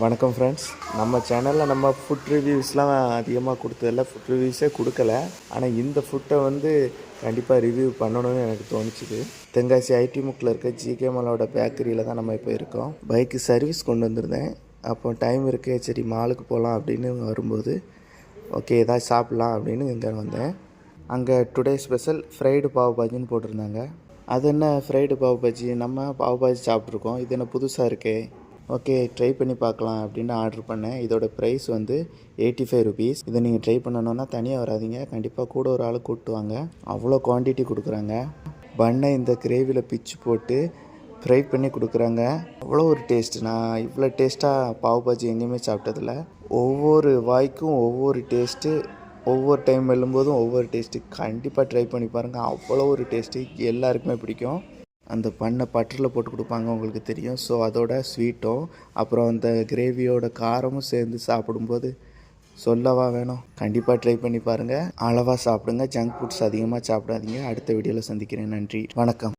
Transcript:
வணக்கம் ஃப்ரெண்ட்ஸ் நம்ம சேனலில் நம்ம ஃபுட் ரிவ்யூஸ்லாம் அதிகமாக கொடுத்ததில்ல. ஃபுட் ரிவ்யூஸே கொடுக்கல. ஆனால் இந்த ஃபுட்டை வந்து கண்டிப்பாக ரிவ்யூ பண்ணணும்னு எனக்கு தோணுச்சுது. தென்காசி ஐடி முக்கில் இருக்க ஜிகே மாலோட பேக்கரியில் தான் நம்ம இப்போ இருக்கோம். பைக்கு சர்வீஸ் கொண்டு வந்திருந்தேன். அப்போ டைம் இருக்கே. சரி மாலுக்கு போகலாம் அப்படின்னு வரும்போது ஓகே ஏதாவது சாப்பிட்லாம் அப்படின்னு இங்கே வந்தேன். அங்கே டுடே ஸ்பெஷல் ஃப்ரைடு பாவ் பாஜின்னு போட்டிருந்தாங்க. அது என்ன ஃப்ரைடு பாவ் பாஜி? நம்ம பாவ் பாஜி சாப்பிட்ருக்கோம் இது என்ன புதுசாக இருக்கே? ஓகே ட்ரை பண்ணி பார்க்கலாம் அப்படின்னு ஆர்டர் பண்ணேன். இதோட ப்ரைஸ் வந்து எயிட்டி ஃபைவ் ருபீஸ் இதை நீங்கள் ட்ரை பண்ணணுன்னா தனியாக வராதீங்க. கண்டிப்பாக கூட ஒரு ஆள் கூப்பிட்டு வாங்க. அவ்வளோ குவான்டிட்டி கொடுக்குறாங்க. பண்ணை இந்த கிரேவியில் பிச்சு போட்டு ஃப்ரை பண்ணி கொடுக்குறாங்க. அவ்வளோ ஒரு டேஸ்ட் நான் இவ்வளோ டேஸ்ட்டாக பாவ் பாஜி எங்கேயுமே சாப்பிட்டதில்ல. ஒவ்வொரு வாய்க்கும் ஒவ்வொரு டேஸ்ட்டு ஒவ்வொரு டைம் வெல்லும்போதும் ஒவ்வொரு டேஸ்ட்டு கண்டிப்பாக ட்ரை பண்ணி பாருங்கள் அவ்வளோ ஒரு டேஸ்ட்டு எல்லாருக்குமே பிடிக்கும். அந்த பண்ணை பட்டரில் போட்டு கொடுப்பாங்க உங்களுக்கு தெரியும். ஸோ அதோட ஸ்வீட்டும் அப்புறம் அந்த கிரேவியோட காரமும் சேர்ந்து சாப்பிடும்போது சொல்லவா வேணும்? கண்டிப்பாக ட்ரை பண்ணி பாருங்கள் அளவாக சாப்பிடுங்க. ஜங்க் ஃபுட்ஸ் அதிகமாக சாப்பிடாதீங்க. அடுத்த வீடியோவில் சந்திக்கிறேன். நன்றி. வணக்கம்.